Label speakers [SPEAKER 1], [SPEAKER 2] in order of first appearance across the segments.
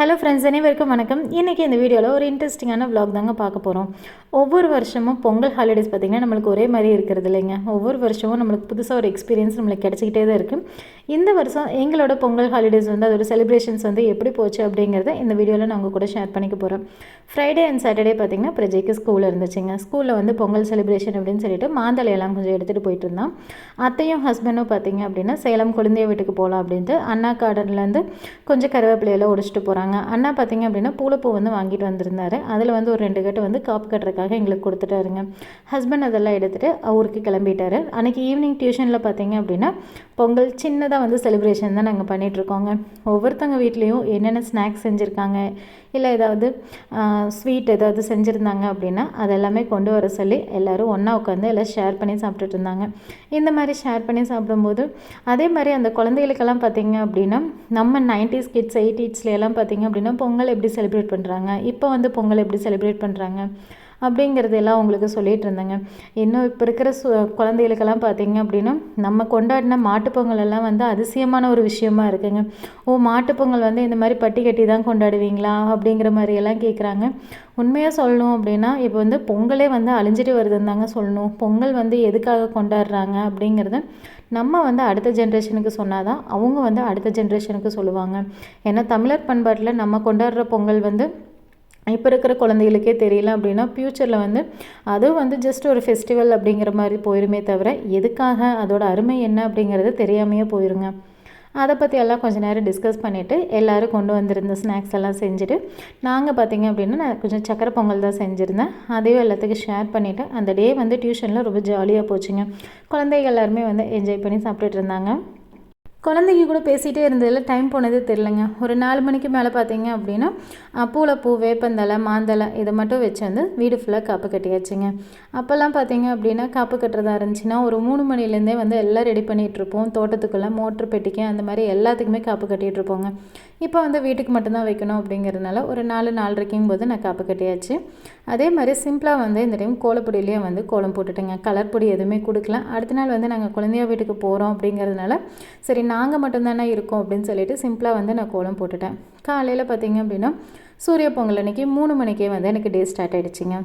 [SPEAKER 1] Hello friends அனைவருக்கும் வணக்கம். இன்றைக்கி இந்த வீடியோவில் ஒரு இன்ட்ரெஸ்டிங்கான vlog தாங்க பார்க்க போகிறோம் ஒவ்வொரு வருஷமும் பொங்கல் ஹாலிடேஸ் பார்த்திங்கன்னா நம்மளுக்கு ஒரே மாதிரி இருக்கிறது இல்லைங்க. ஒவ்வொரு வருஷமும் நம்மளுக்கு புதுசாக ஒரு எக்ஸ்பீரியன்ஸ் நம்மளுக்கு கிடச்சிக்கிட்டே தான் இருக்குது இந்த வருஷம் எங்களோட பொங்கல் ஹாலிடேஸ் வந்து அதோட செலிப்ரேஷன்ஸ் வந்து எப்படி போச்சு அப்படிங்கிறத இந்த வீடியோவில் நான் உங்கள் கூட ஷேர் பண்ணிக்க போகிறேன் ஃப்ரைடே அண்ட் சாட்டர்டே பார்த்திங்கன்னா பிரஜைக்கு ஸ்கூல் இருந்துச்சுங்க. ஸ்கூலில் வந்து பொங்கல் செலிப்ரேஷன் அப்படின்னு சொல்லிட்டு மாந்தலையெல்லாம் கொஞ்சம் எடுத்துகிட்டு போயிட்டு இருந்தான். அத்தையும் ஹஸ்பண்டும் பார்த்தீங்க அப்படின்னா சேலம் குழந்தைய வீட்டுக்கு போகலாம் அப்படின்ட்டு அண்ணா கார்டன்லேருந்து கொஞ்சம் கருவேப்பிலையெல்லாம் உடிச்சிட்டு போகிறாங்க அண்ணா பார்த்தீங்க அப்படின்னா பூலப்பூ வந்து வாங்கிட்டு வந்திருந்தாரு. அதில் வந்து ஒரு ரெண்டு கட்டு வந்து காப்பு கட்டுறதுக்காக எங்களுக்கு கொடுத்துட்டாருங்க. ஹஸ்பண்ட் அதெல்லாம் எடுத்துகிட்டு ஊருக்கு கிளம்பிட்டாரு. அன்றைக்கி ஈவினிங் டியூஷனில் பார்த்திங்க அப்படின்னா பொங்கல் சின்னதாக வந்து செலிப்ரேஷன் தான் நாங்கள் பண்ணிகிட்ருக்கோங்க ஒவ்வொருத்தவங்க வீட்லேயும் என்னென்ன ஸ்நாக்ஸ் செஞ்சுருக்காங்க இல்லை ஏதாவது ஸ்வீட் ஏதாவது செஞ்சுருந்தாங்க அப்படின்னா அதெல்லாமே கொண்டு வர சொல்லி எல்லோரும் ஒன்றா உட்காந்து எல்லாம் ஷேர் பண்ணி சாப்பிட்டுட்டு இருந்தாங்க இந்த மாதிரி ஷேர் பண்ணி சாப்பிடும்போது அதே மாதிரி அந்த குழந்தைகளுக்கெல்லாம் பார்த்தீங்க அப்படின்னா நம்ம நைன்டிஸ் கிட்ஸ் எயிட்டிஸ்லாம் பார்த்திங்க பார்த்தீங்க அப்படின்னா பொங்கல் எப்படி செலிப்ரேட் பண்ணுறாங்க இப்போ வந்து பொங்கல் எப்படி செலிப்ரேட் பண்ணுறாங்க அப்படிங்கிறதெல்லாம் உங்களுக்கு சொல்லிகிட்டு இருந்தேங்க இன்னும் இப்போ இருக்கிற சு குழந்தைகளுக்கெல்லாம் பார்த்தீங்க அப்படின்னா நம்ம கொண்டாடின மாட்டுப்பொங்கல் எல்லாம் வந்து அதிசயமான ஒரு விஷயமா இருக்குங்க. ஓ மாட்டுப்பொங்கல் வந்து இந்த மாதிரி பட்டி கட்டி தான் கொண்டாடுவீங்களா? அப்படிங்கிற மாதிரி எல்லாம் கேட்குறாங்க உண்மையாக சொல்லணும் அப்படின்னா இப்போ வந்து பொங்கலே வந்து அழிஞ்சிட்டு வருதுன்னு தாங்க சொல்லணும். பொங்கல் வந்து எதுக்காக கொண்டாடுறாங்க அப்படிங்கிறத நம்ம வந்து அடுத்த ஜென்ரேஷனுக்கு சொன்னால் தான் அவங்க வந்து அடுத்த ஜென்ரேஷனுக்கு சொல்லுவாங்க. ஏன்னா தமிழர் பண்பாட்டில் நம்ம கொண்டாடுற பொங்கல் வந்து இப்போ இருக்கிற குழந்தைகளுக்கே தெரியல அப்படின்னா ஃப்யூச்சரில் வந்து அதுவும் வந்து ஜஸ்ட் ஒரு ஃபெஸ்டிவல் அப்படிங்கிற மாதிரி போயிருமே தவிர எதுக்காக அதோட அருமை என்ன அப்படிங்கிறது தெரியாமையே போயிருங்க. அதை பற்றி எல்லாம் கொஞ்சம் நேரம் டிஸ்கஸ் பண்ணிவிட்டு எல்லோரும் கொண்டு வந்திருந்த ஸ்நாக்ஸ் எல்லாம் செஞ்சுட்டு நாங்கள் பார்த்தீங்க அப்படின்னா நான் கொஞ்சம் சக்கரை பொங்கல் தான் செஞ்சுருந்தேன். அதையும் எல்லாத்துக்கும் ஷேர் பண்ணிவிட்டு அந்த டே வந்து டியூஷனில் ரொம்ப ஜாலியாக போச்சுங்க. குழந்தைகள் எல்லாருமே வந்து என்ஜாய் பண்ணி சாப்பிட்டுட்டு இருந்தாங்க. குழந்தைங்க கூட பேசிகிட்டே இருந்ததில் டைம் போனதே தெரிலங்க ஒரு நாலு மணிக்கு மேலே பார்த்தீங்க அப்படின்னா பூ வேப்பந்தலை மாந்தலை இதை மட்டும் வச்சு வந்து வீடு ஃபுல்லாக காப்பு கட்டியாச்சுங்க. அப்போல்லாம் பார்த்தீங்க அப்படின்னா காப்பு கட்டுறதா இருந்துச்சுன்னா ஒரு மூணு மணிலேருந்தே வந்து எல்லாம் ரெடி பண்ணிகிட்ருப்போம் தோட்டத்துக்குள்ளே மோட்ரு பெட்டிக்கு அந்த மாதிரி எல்லாத்துக்குமே காப்பு கட்டிகிட்ருப்போங்க இப்போ வந்து வீட்டுக்கு மட்டும்தான் வைக்கணும் அப்படிங்கிறதுனால ஒரு நாலு நாலரைக்கும் போது நான் காப்பு கட்டியாச்சு. அதே மாதிரி சிம்பிளாக வந்து இந்த டைம் கோலப்பொடியிலையும் வந்து கோலம் போட்டுட்டேங்க. கலர் பொடி எதுவுமே கொடுக்கல. அடுத்த நாள் வந்து நாங்கள் குழந்தையா வீட்டுக்கு போகிறோம் அப்படிங்கிறதுனால சரி நாங்கள் மட்டும்தானே இருக்கோம் அப்படின்னு சொல்லிட்டு சிம்பிளாக வந்து நான் கோலம் போட்டுட்டேன். காலையில் பார்த்தீங்க அப்படின்னா சூரிய பொங்கல் அன்றைக்கி மூணு மணிக்கே வந்து எனக்கு டே ஸ்டார்ட் ஆகிடுச்சிங்க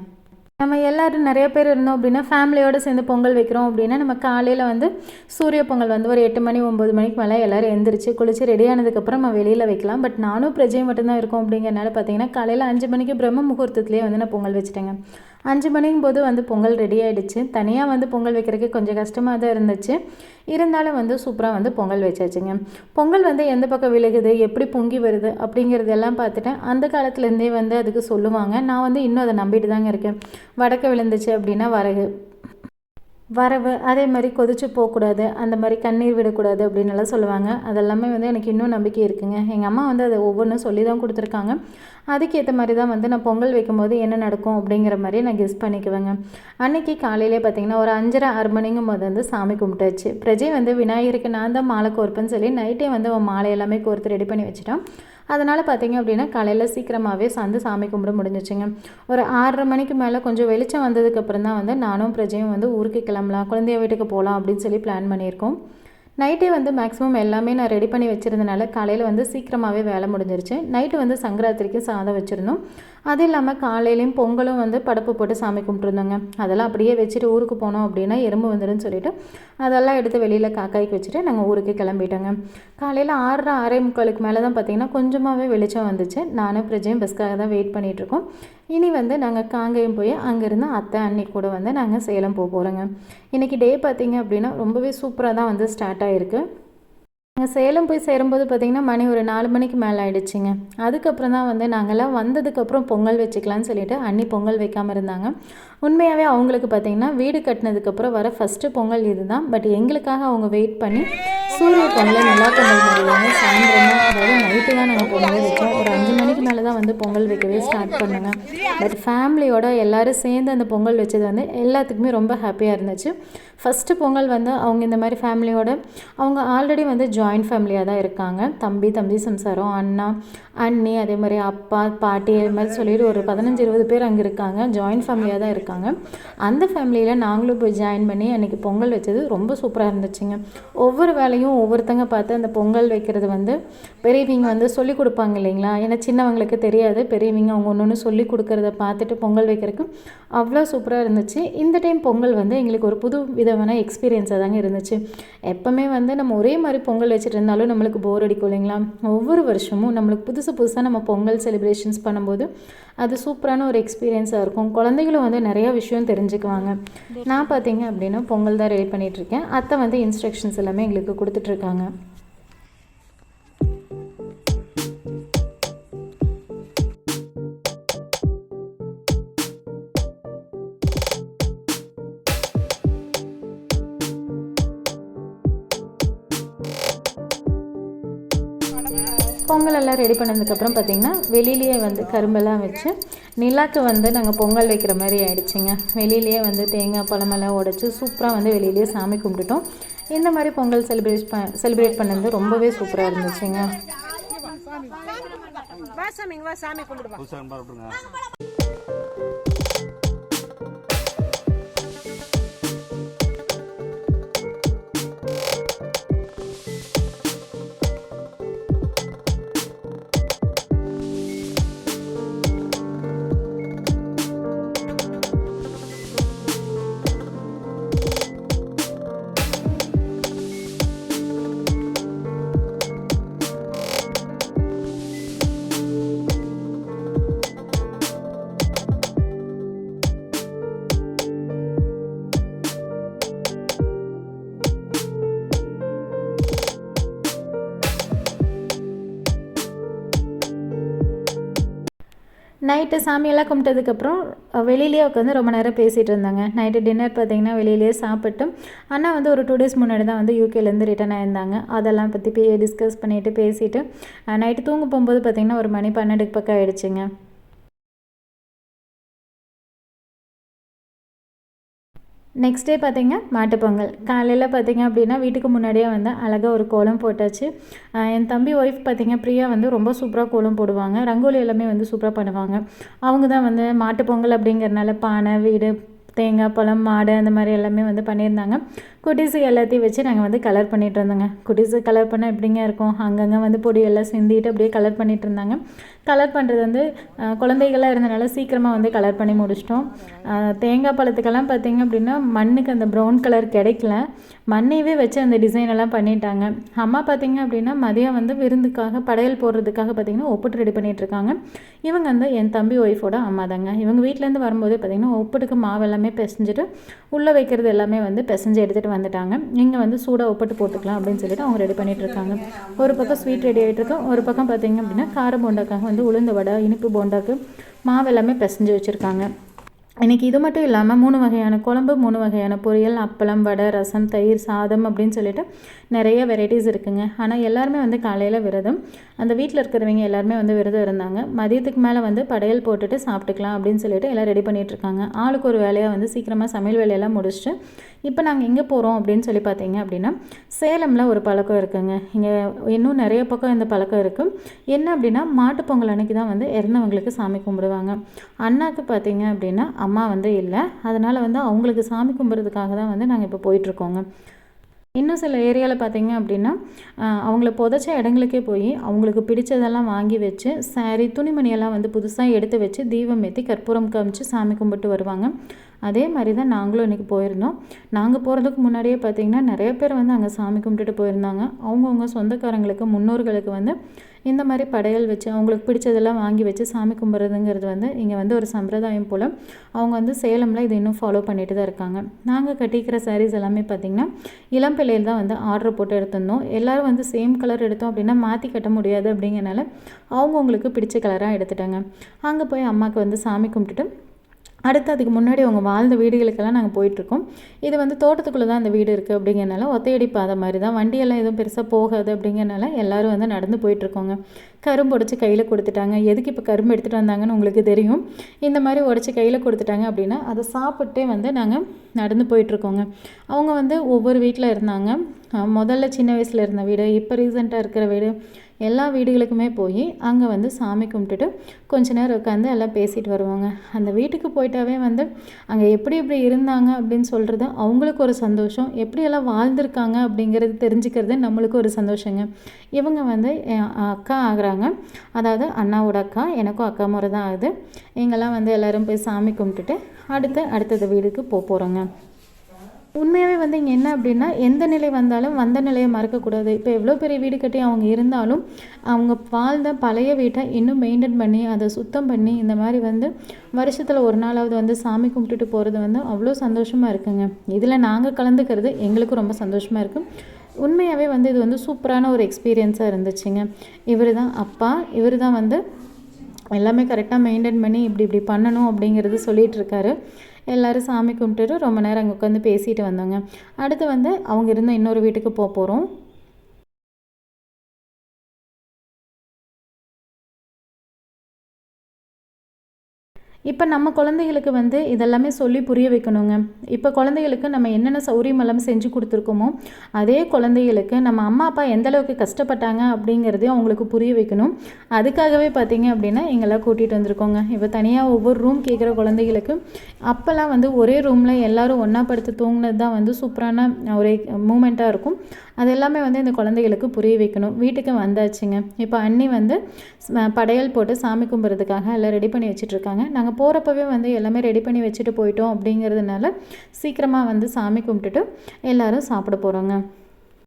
[SPEAKER 1] நம்ம எல்லோரும் நிறைய பேர் இருந்தோம் அப்படின்னா ஃபேமிலியோடு சேர்ந்து பொங்கல் வைக்கிறோம் அப்படின்னா நம்ம காலையில் வந்து சூரிய பொங்கல் வந்து ஒரு எட்டு மணி ஒம்பது மணிக்கு மேலே எல்லோரும் எந்திரிச்சு குளிச்சு ரெடி ஆனதுக்கப்புறம் நம்ம வெளியில் வைக்கலாம். பட் நானும் பிரஜையும் மட்டும்தான் இருக்கோம் அப்படிங்கிறனால பார்த்தீங்கன்னா காலையில் அஞ்சு மணிக்கு பிரம்ம முகூர்த்தத்துலேயே வந்து நான் பொங்கல் வச்சுட்டேங்க. அஞ்சு மணிங்கும் போது வந்து பொங்கல் ரெடி ஆகிடுச்சு தனியாக வந்து பொங்கல் வைக்கிறதுக்கு கொஞ்சம் கஷ்டமாக தான் இருந்துச்சு. இருந்தாலும் வந்து சூப்பராக வந்து பொங்கல் வச்சாச்சுங்க. பொங்கல் வந்து எந்த பக்கம் விழுகுது எப்படி பொங்கி வருது அப்படிங்கிறதெல்லாம் பார்த்துட்டேன். அந்த காலத்துலேருந்தே வந்து அதுக்கு சொல்லுவாங்க. நான் வந்து இன்னும் அதை நம்பிட்டு தாங்க இருக்கேன். வடக்க விழுந்துச்சு அப்படின்னா வரகு. வரவு அதே மாதிரி கொதிச்சு போகக்கூடாது. அந்த மாதிரி கண்ணீர் விடக்கூடாது அப்படின்னு எல்லாம் சொல்லுவாங்க. அதெல்லாமே வந்து எனக்கு இன்னும் நம்பிக்கை இருக்குங்க. எங்கள் அம்மா வந்து அதை ஒவ்வொன்றும் சொல்லி தான் கொடுத்துருக்காங்க. அதுக்கேற்ற மாதிரி தான் வந்து நான் பொங்கல் வைக்கும்போது என்ன நடக்கும் அப்படிங்கிற மாதிரி நான் கெஸ் பண்ணிக்குவேங்க. அன்றைக்கி காலையிலே பார்த்தீங்கன்னா ஒரு அஞ்சரை ஆறு மணிங்கும் போது வந்து சாமி கும்பிட்டாச்சு. பிரஜை வந்து விநாயகருக்கு நான் தான் மாலை கோர்ப்பேன்னு சொல்லி நைட்டே வந்து அவன் மாலை எல்லாமே கோர்த்து ரெடி பண்ணி வச்சுட்டான். அதனால் பார்த்தீங்க அப்படின்னா காலையில் சீக்கிரமாகவே சந்து சாமி கும்பிட முடிஞ்சிச்சுங்க. ஒரு ஆறரை மணிக்கு மேலே கொஞ்சம் வெளிச்சம் வந்ததுக்கப்புறம் தான் வந்து நானும் பிரஜையும் வந்து ஊருக்கு கிளம்பலாம் குழந்தைய வீட்டுக்கு போகலாம் அப்படின்னு சொல்லி பிளான் பண்ணியிருக்கோம். நைட்டே வந்து மேக்ஸிமம் எல்லாமே நான் ரெடி பண்ணி வச்சுருந்தனால காலையில் வந்து சீக்கிரமாகவே வேலை முடிஞ்சிருச்சு. நைட்டு வந்து சங்கராத்திரிக்கு சாதம் வச்சுருந்தோம். அது இல்லாமல் காலையிலையும் பொங்கலும் வந்து படப்பு போட்டு சாமி கும்பிட்ருந்தோங்க அதெல்லாம் அப்படியே வச்சுட்டு ஊருக்கு போனோம் அப்படின்னா எறும்பு வந்துடும் சொல்லிட்டு அதெல்லாம் எடுத்து வெளியில் காக்காய்க்கு வச்சுட்டு நாங்கள் ஊருக்கு கிளம்பிட்டோங்க. காலையில் ஆறரை ஆறே முக்காலுக்கு மேலே தான் பார்த்திங்கன்னா கொஞ்சமாகவே வெளிச்சம் வந்துச்சு. நானும் பிரஜையும் பஸ்க்காக தான் வெயிட் பண்ணிகிட்ருக்கோம் இனி வந்து நாங்கள் காங்கேயம் போய் அங்கேருந்து அத்தை அன்னி கூட வந்து நாங்கள் சேலம் போக போகிறோங்க இன்றைக்கி டே பார்த்திங்க அப்படின்னா ரொம்பவே சூப்பராக தான் வந்து ஸ்டார்ட் ஆகிருக்கு நாங்கள் சேலம் போய் சேரும்போது பார்த்திங்கன்னா மணி ஒரு நாலு மணிக்கு மேலே ஆகிடுச்சிங்க அதுக்கப்புறம் தான் வந்து நாங்கள்லாம் வந்ததுக்கப்புறம் பொங்கல் வச்சுக்கலான்னு சொல்லிட்டு அன்னி பொங்கல் வைக்காமல் இருந்தாங்க. உண்மையாகவே அவங்களுக்கு பார்த்திங்கன்னா வீடு கட்டினதுக்கப்புறம் வர ஃபஸ்ட்டு பொங்கல் இது தான் பட் எங்களுக்காக அவங்க வெயிட் பண்ணி சூரிய பொங்கலை நல்லா பொங்கல் முடிவாங்க சாயந்தரமாக அதாவது நைட்டு தான் நாங்கள் பொங்கல் வச்சோம். ஒரு அஞ்சு மணிக்கு மேலே தான் வந்து பொங்கல் வைக்கவே ஸ்டார்ட் பண்ணுங்க. பட் ஃபேமிலியோட எல்லோரும் சேர்ந்து அந்த பொங்கல் வச்சது வந்து எல்லாத்துக்குமே ரொம்ப ஹாப்பியாக இருந்துச்சு. ஃபஸ்ட்டு பொங்கல் வந்து அவங்க இந்த மாதிரி ஃபேமிலியோட அவங்க ஆல்ரெடி வந்து ஜாயிண்ட் ஃபேமிலியாக தான் இருக்காங்க. தம்பி தம்பி சம்சாரம் அண்ணா அண்ணி அதே மாதிரி அப்பா பாட்டி அது மாதிரி சொல்லிட்டு ஒரு பதினஞ்சு இருபது பேர் அங்கே இருக்காங்க. ஜாயிண்ட் ஃபேமிலியாக தான் இருக்காங்க. அந்த ஃபேமிலியில் நாங்களும் போய் ஜாயின் பண்ணி அன்றைக்கி பொங்கல் வச்சது ரொம்ப சூப்பராக இருந்துச்சுங்க. ஒவ்வொரு வேலையும் ஒவ்வொருத்தங்க பார்த்து அந்த பொங்கல் வைக்கிறது வந்து பெரியவங்க வந்து சொல்லி கொடுப்பாங்க இல்லைங்களா? ஏன்னா சின்னவங்களுக்கு தெரியாது. பெரியவங்க அவங்க ஒன்று ஒன்று சொல்லி கொடுக்குறத பார்த்துட்டு பொங்கல் வைக்கிறதுக்கு அவ்வளோ சூப்பராக இருந்துச்சு. இந்த டைம் பொங்கல் வந்து எங்களுக்கு ஒரு புது விதமான எக்ஸ்பீரியன்ஸாக தாங்க இருந்துச்சு. எப்போவுமே வந்து நம்ம ஒரே மாதிரி பொங்கல் வச்சுட்டு இருந்தாலும் நம்மளுக்கு போர் அடிக்கும் இல்லைங்களா? ஒவ்வொரு வருஷமும் நம்மளுக்கு புதுசு புதுசாக நம்ம பொங்கல் செலிப்ரேஷன்ஸ் பண்ணும்போது அது சூப்பரான ஒரு எக்ஸ்பீரியன்ஸாக இருக்கும். குழந்தைகளும் வந்து நிறையா விஷயம் தெரிஞ்சுக்குவாங்க. நான் பார்த்தீங்க அப்படின்னா பொங்கல் தான் ரெடி பண்ணிகிட்ருக்கேன் அத்தை வந்து இன்ஸ்ட்ரக்ஷன்ஸ் எல்லாமே எங்களுக்கு கொடுத்துட்ருக்காங்க பொங்கல் எல்லாம் ரெடி பண்ணதுக்கப்புறம் பார்த்திங்கன்னா வெளியிலேயே வந்து கரும்பெல்லாம் வச்சு நிலாக்கு வந்து நாங்கள் பொங்கல் வைக்கிற மாதிரி ஆயிடுச்சுங்க. வெளியிலேயே வந்து தேங்காய் பழமெல்லாம் உடச்சி சூப்பராக வந்து வெளியிலேயே சாமி கும்பிட்டுட்டோம். இந்த மாதிரி பொங்கல் செலிப்ரேட் ப செலிப்ரேட் பண்ணது ரொம்பவே சூப்பராக இருந்துச்சுங்க. நைட்டு சாமியெல்லாம் கும்பிட்டதுக்கப்புறம் வெளியிலேயே உட்காந்து ரொம்ப நேரம் பேசிகிட்டு இருந்தாங்க. நைட்டு டின்னர் பார்த்தீங்கன்னா வெளியிலேயே சாப்பிட்டு அண்ணா வந்து ஒரு டூ டேஸ் முன்னாடி தான் வந்து யூகேலேருந்து ரிட்டர்ன் ஆயிருந்தாங்க. அதெல்லாம் பற்றி பே டிஸ்கஸ் பண்ணிவிட்டு பேசிவிட்டு நைட்டு தூங்க போகும்போது பார்த்திங்கன்னா ஒரு மணி பன்னெண்டுக்கு பக்கம் ஆகிடுச்சிங்க நெக்ஸ்ட் டே பார்த்திங்க மாட்டுப்பொங்கல் காலையில் பார்த்திங்க அப்படின்னா வீட்டுக்கு முன்னாடியே வந்து அழகாக ஒரு கோலம் போட்டாச்சு. என் தம்பி ஒய்ஃப் பார்த்திங்க பிரியா வந்து ரொம்ப சூப்பராக கோலம் போடுவாங்க. ரங்கோலி எல்லாமே வந்து சூப்பராக பண்ணுவாங்க. அவங்க தான் வந்து மாட்டுப்பொங்கல் அப்படிங்கிறனால பானை வீடு தேங்காய் பழம் மாடு அந்த மாதிரி எல்லாமே வந்து பண்ணியிருந்தாங்க. குட்டிஸு எல்லாத்தையும் வச்சு நாங்கள் வந்து கலர் பண்ணிகிட்டு இருந்தோங்க. குட்டிஸு கலர் பண்ணால் எப்படிங்க இருக்கும்? அங்கங்கே வந்து பொடியெல்லாம் சிந்திட்டு அப்படியே கலர் பண்ணிகிட்டு இருந்தாங்க. கலர் பண்ணுறது வந்து குழந்தைகளாக இருந்தனால சீக்கிரமாக வந்து கலர் பண்ணி முடிச்சிட்டோம். தேங்காய் பழத்துக்கெல்லாம் பார்த்தீங்க அப்படின்னா மண்ணுக்கு அந்த ப்ரௌன் கலர் கிடைக்கல. மண்ணையவே வச்சு அந்த டிசைன் எல்லாம் பண்ணிட்டாங்க. அம்மா பார்த்தீங்க அப்படின்னா மதியம் வந்து விருந்துக்காக படையல் போடுறதுக்காக பார்த்தீங்கன்னா ஒப்புட்டு ரெடி பண்ணிகிட்ருக்காங்க இருக்காங்க. இவங்க வந்து என் தம்பி ஒய்ஃபோட அம்மா தாங்க இவங்க வீட்டிலேருந்து வரும்போதே பார்த்தீங்கன்னா ஒப்புட்டுக்கு மாவு எல்லாமே பிசைஞ்சிட்டு உள்ளே வைக்கிறது எல்லாமே வந்து பிசைஞ்சு எடுத்துகிட்டு வந்துட்டாங்க. இங்கே வந்து சூடாக ஒப்பட்டு போட்டுக்கலாம் அப்படின்னு சொல்லிட்டு அவங்க ரெடி பண்ணிகிட்டு இருக்காங்க. ஒரு பக்கம் ஸ்வீட் ரெடி ஆகிட்டு இருக்கோம் ஒரு பக்கம் பார்த்தீங்க அப்படின்னா கார போண்டாக்காக வந்து உளுந்து வடை இனிப்பு போண்டாக்கு மாவு எல்லாமே பிசைஞ்சு வச்சுருக்காங்க. இன்றைக்கி இது மட்டும் இல்லாமல் மூணு வகையான குழம்பு மூணு வகையான பொரியல் அப்பளம் வடை ரசம் தயிர் சாதம் அப்படின்னு சொல்லிட்டு நிறைய வெரைட்டிஸ் இருக்குங்க. ஆனால் எல்லாருமே வந்து காலையில் விரதம். அந்த வீட்டில் இருக்கிறவங்க எல்லாருமே வந்து விரதம் இருந்தாங்க. மதியத்துக்கு மேலே வந்து படையல் போட்டுட்டு சாப்பிட்டுக்கலாம் அப்படின்னு சொல்லிட்டு எல்லாம் ரெடி பண்ணிகிட்ருக்காங்க ஆளுக்கு ஒரு வேலையாக வந்து சீக்கிரமாக சமையல் வேலையெல்லாம் முடிச்சுட்டு இப்போ நாங்கள் எங்கே போகிறோம் அப்படின்னு சொல்லி பார்த்தீங்க அப்படின்னா சேலமில் ஒரு பழக்கம் இருக்குங்க. இங்கே இன்னும் நிறைய பக்கம் இந்த பழக்கம் இருக்குது என்ன அப்படின்னா மாட்டுப் பொங்கல் அன்னைக்கு தான் வந்து இறந்தவங்களுக்கு சாமி கும்பிடுவாங்க. அண்ணாக்கு பார்த்தீங்க அப்படின்னா அம்மா வந்து இல்லை. அதனால் வந்து அவங்களுக்கு சாமி கும்பிட்றதுக்காக தான் வந்து நாங்கள் இப்போ போயிட்டுருக்கோங்க. இன்னும் சில ஏரியாவில் பார்த்தீங்க அப்படின்னா அவங்கள புதைச்ச இடங்களுக்கே போய் அவங்களுக்கு பிடிச்சதெல்லாம் வாங்கி வச்சு சாரி துணிமணியெல்லாம் வந்து புதுசாக எடுத்து வச்சு தீபம் ஏற்றி கற்பூரம் காமிச்சு சாமி கும்பிட்டு வருவாங்க. அதே மாதிரி தான் நாங்களும் இன்றைக்கி போயிருந்தோம். நாங்கள் போகிறதுக்கு முன்னாடியே பார்த்தீங்கன்னா நிறைய பேர் வந்து அங்கே சாமி கும்பிட்டுட்டு போயிருந்தாங்க. அவங்கவுங்க சொந்தக்காரங்களுக்கு முன்னோர்களுக்கு வந்து இந்த மாதிரி படையல் வச்சு அவங்களுக்கு பிடிச்சதெல்லாம் வாங்கி வச்சு சாமி கும்பிட்றதுங்கிறது வந்து இங்கே வந்து ஒரு சம்பிரதாயம் போல். அவங்க வந்து சேலமில் இது இன்னும் ஃபாலோ பண்ணிட்டு தான் இருக்காங்க. நாங்கள் கட்டிக்கிற சாரீஸ் எல்லாமே பார்த்திங்கன்னா இளம் பிள்ளையில் தான் வந்து ஆர்டர் போட்டு எடுத்திருந்தோம். எல்லோரும் வந்து சேம் கலர் எடுத்தோம் அப்படின்னா மாற்றி கட்ட முடியாது அப்படிங்கிறனால அவங்கவுங்களுக்கு பிடிச்ச கலராக எடுத்துட்டாங்க. அங்கே போய் அம்மாவுக்கு வந்து சாமி கும்பிட்டுட்டு அடுத்து அதுக்கு முன்னாடி அவங்க வாழ்ந்த வீடுகளுக்கெல்லாம் நாங்கள் போயிட்டுருக்கோம். இது வந்து தோட்டத்துக்குள்ளே தான் அந்த வீடு இருக்குது அப்படிங்கிறனால ஒத்தையடி பாதை மாதிரி தான். வண்டியெல்லாம் எதுவும் பெருசாக போகாது அப்படிங்கிறனால எல்லோரும் வந்து நடந்து போயிட்டுருக்கோங்க. கரும்பு உடச்சி கையில் கொடுத்துட்டாங்க. எதுக்கு இப்போ கரும்பு எடுத்துகிட்டு வந்தாங்கன்னு உங்களுக்கு தெரியும். இந்த மாதிரி உடச்சி கையில் கொடுத்துட்டாங்க அப்படின்னா அதை சாப்பிட்டே வந்து நாங்கள் நடந்து போயிட்டுருக்கோங்க. அவங்க வந்து ஒவ்வொரு வீட்டில் இருந்தாங்க. முதல்ல சின்ன வயசில் இருந்த வீடு இப்போ ரீசெண்டாக இருக்கிற வீடு எல்லா வீடுகளுக்குமே போய் அங்கே வந்து சாமி கும்பிட்டுட்டு கொஞ்ச நேரம் உட்காந்து எல்லாம் பேசிட்டு வருவாங்க. அந்த வீட்டுக்கு போயிட்டாவே வந்து அங்கே எப்படி எப்படி இருந்தாங்க அப்படின்னு சொல்கிறது அவங்களுக்கு ஒரு சந்தோஷம். எப்படியெல்லாம் வாழ்ந்திருக்காங்க அப்படிங்கிறது தெரிஞ்சுக்கிறது நம்மளுக்கு ஒரு சந்தோஷங்க. இவங்க வந்து அக்கா ஆகுறாங்க. அதாவது அண்ணாவோட அக்கா எனக்கும் அக்கா முறை தான் ஆகுது. எங்கெல்லாம் வந்து எல்லோரும் போய் சாமி கும்பிட்டுட்டு அடுத்து அடுத்தது வீடுக்கு போக போகிறோங்க உண்மையாகவே வந்து இங்கே என்ன அப்படின்னா எந்த நிலை வந்தாலும் வந்த நிலையை மறக்கக்கூடாது இப்போ எவ்வளோ பெரிய வீடு கட்டி அவங்க இருந்தாலும் அவங்க வாழ்ந்த பழைய வீட்டை இன்னும் மெயின்டைன் பண்ணி அதை சுத்தம் பண்ணி இந்த மாதிரி வந்து வருஷத்தில் ஒரு நாளாவது வந்து சாமி கும்பிட்டுட்டு போகிறது வந்து அவ்வளோ சந்தோஷமாக இருக்குங்க. இதில் நாங்கள் கலந்துக்கிறது எங்களுக்கும் ரொம்ப சந்தோஷமாக இருக்கும் உண்மையாகவே வந்து இது வந்து சூப்பரான ஒரு எக்ஸ்பீரியன்ஸாக இருந்துச்சுங்க. இவர் தான் அப்பா இவர் தான் வந்து எல்லாமே கரெக்டாக மெயின்டைன் பண்ணி இப்படி இப்படி பண்ணணும் அப்படிங்கிறது சொல்லிட்டு இருக்காரு. எல்லோரும் சாமி கும்பிட்டுட்டு ரொம்ப நேரம் அங்கே உட்காந்து பேசிட்டு வந்தோங்க. அடுத்து வந்து அவங்க இருந்த இன்னொரு வீட்டுக்கு போக போகிறோம் இப்போ நம்ம குழந்தைகளுக்கு வந்து இதெல்லாமே சொல்லி புரிய வைக்கணுங்க. இப்போ குழந்தைகளுக்கு நம்ம என்னென்ன சௌரியம் எல்லாம் செஞ்சு கொடுத்துருக்கோமோ அதே குழந்தைகளுக்கு நம்ம அம்மா அப்பா எந்த அளவுக்கு கஷ்டப்பட்டாங்க அப்படிங்கிறதையும் அவங்களுக்கு புரிய வைக்கணும். அதுக்காகவே பார்த்தீங்க அப்படின்னா எங்கெல்லாம் கூட்டிகிட்டு வந்திருக்கோங்க. இப்போ தனியாக ஒவ்வொரு ரூம் கேட்குற குழந்தைகளுக்கு அப்போல்லாம் வந்து ஒரே ரூமில் எல்லோரும் ஒன்றா படுத்து தூங்கினது தான் வந்து சூப்பரான ஒரு மூமெண்ட்டாக இருக்கும். அது எல்லாமே வந்து இந்த குழந்தைகளுக்கு புரிய வைக்கணும். வீட்டுக்கு வந்தாச்சுங்க. இப்போ அண்ணி வந்து படையல் போட்டு சாமி கும்பிட்றதுக்காக எல்லாம் ரெடி பண்ணி வச்சுட்ருக்காங்க. நாங்கள் போகிறப்பவே வந்து எல்லாமே ரெடி பண்ணி வச்சுட்டு போயிட்டோம் அப்படிங்கிறதுனால சீக்கிரமாக வந்து சாமி கும்பிட்டுட்டு எல்லாரும் சாப்பிட போகிறோங்க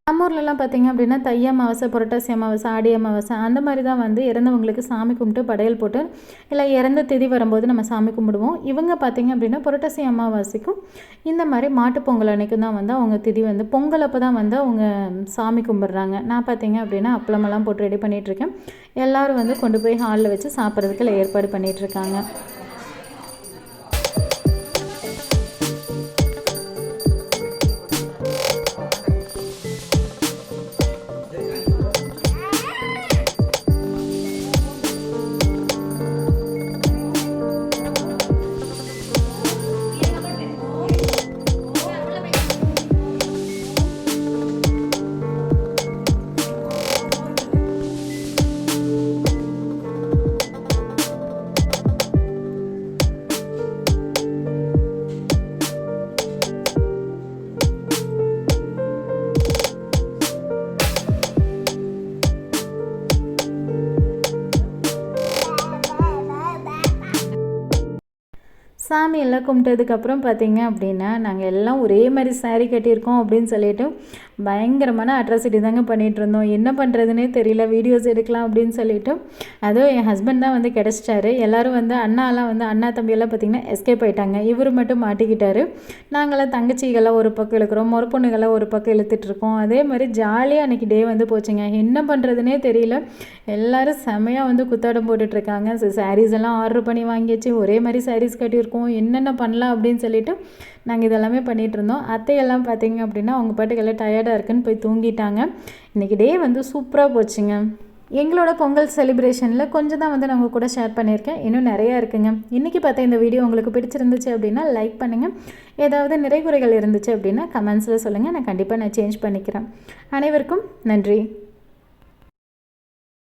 [SPEAKER 1] நம்ம ஊர்லலாம் அப்படின்னா தை அமாவாசை புரட்டாசி அமாவாசை ஆடி அமாவாசை அந்த மாதிரி தான் வந்து இறந்தவங்களுக்கு சாமி கும்பிட்டு படையல் போட்டு இல்லை இறந்த திதி வரும்போது நம்ம சாமி கும்பிடுவோம். இவங்க பார்த்தீங்க அப்படின்னா புரட்டாசி அமாவாசைக்கும் இந்த மாதிரி மாட்டுப்பொங்கல் அன்னைக்கும் தான் வந்து அவங்க திதி வந்து பொங்கல் அப்போ தான் வந்து அவங்க சாமி கும்பிட்றாங்க. நான் பார்த்தீங்க அப்படின்னா அப்பளமெல்லாம் போட்டு ரெடி பண்ணிகிட்ருக்கேன் இருக்கேன். வந்து கொண்டு போய் ஹாலில் வச்சு சாப்பிட்றதுக்கு ஏற்பாடு பண்ணிகிட்ருக்காங்க சாமி எல்லாம் கும்பிட்டதுக்கப்புறம் பார்த்தீங்க அப்படின்னா நாங்கள் எல்லாம் ஒரே மாதிரி saree கட்டியிருக்கோம் அப்படின்னு சொல்லிட்டு பயங்கரமான அட்ராசிட்டி தாங்க பண்ணிகிட்டு இருந்தோம். என்ன பண்ணுறதுனே தெரியல வீடியோஸ் எடுக்கலாம் அப்படின்னு சொல்லிட்டு. அதுவும் என் ஹஸ்பண்ட் தான் வந்து கிடச்சிட்டாரு. எல்லாரும் வந்து அண்ணாலாம் வந்து அண்ணா தம்பியெல்லாம் பார்த்தீங்கன்னா எஸ்கேப் ஆகிட்டாங்க இவர் மட்டும் மாட்டிக்கிட்டாரு. நாங்களாம் தங்கச்சிகளாக ஒரு பக்கம் இழுக்கிறோம். முறப்பொண்ணுகளாம் ஒரு பக்கம் இழுத்துட்ருக்கோம் அதே மாதிரி ஜாலியாக அன்றைக்கி டே வந்து போச்சுங்க. என்ன பண்ணுறதுனே தெரியல. எல்லோரும் செமையாக வந்து குத்தாடம் போட்டுட்ருக்காங்க சாரீஸ் எல்லாம் ஆர்டர் பண்ணி வாங்கியாச்சு. ஒரே மாதிரி சாரீஸ் கட்டியிருக்கோம். என்னென்ன பண்ணலாம் அப்படின்னு சொல்லிட்டு நாங்கள் இதெல்லாமே பண்ணிகிட்டு இருந்தோம் அத்தையெல்லாம் பார்த்தீங்க அப்படின்னா அவங்க பாட்டுக்கு எல்லாம் டயர்டாக இருக்குன்னு போய் தூங்கிட்டாங்க. இன்றைக்கி டே வந்து சூப்பராக போச்சுங்க. எங்களோட பொங்கல் செலிப்ரேஷனில் கொஞ்சம் தான் வந்து நான் உங்கள் கூட ஷேர் பண்ணியிருக்கேன். இன்னும் நிறையா இருக்குங்க. இன்றைக்கி பார்த்தா இந்த வீடியோ உங்களுக்கு பிடிச்சிருந்துச்சு அப்படின்னா லைக் பண்ணுங்கள் ஏதாவது நிறைகுறைகள் இருந்துச்சு அப்படின்னா கமெண்ட்ஸில் சொல்லுங்கள் நான் கண்டிப்பாக நான் சேஞ்ச் பண்ணிக்கிறேன். அனைவருக்கும் நன்றி.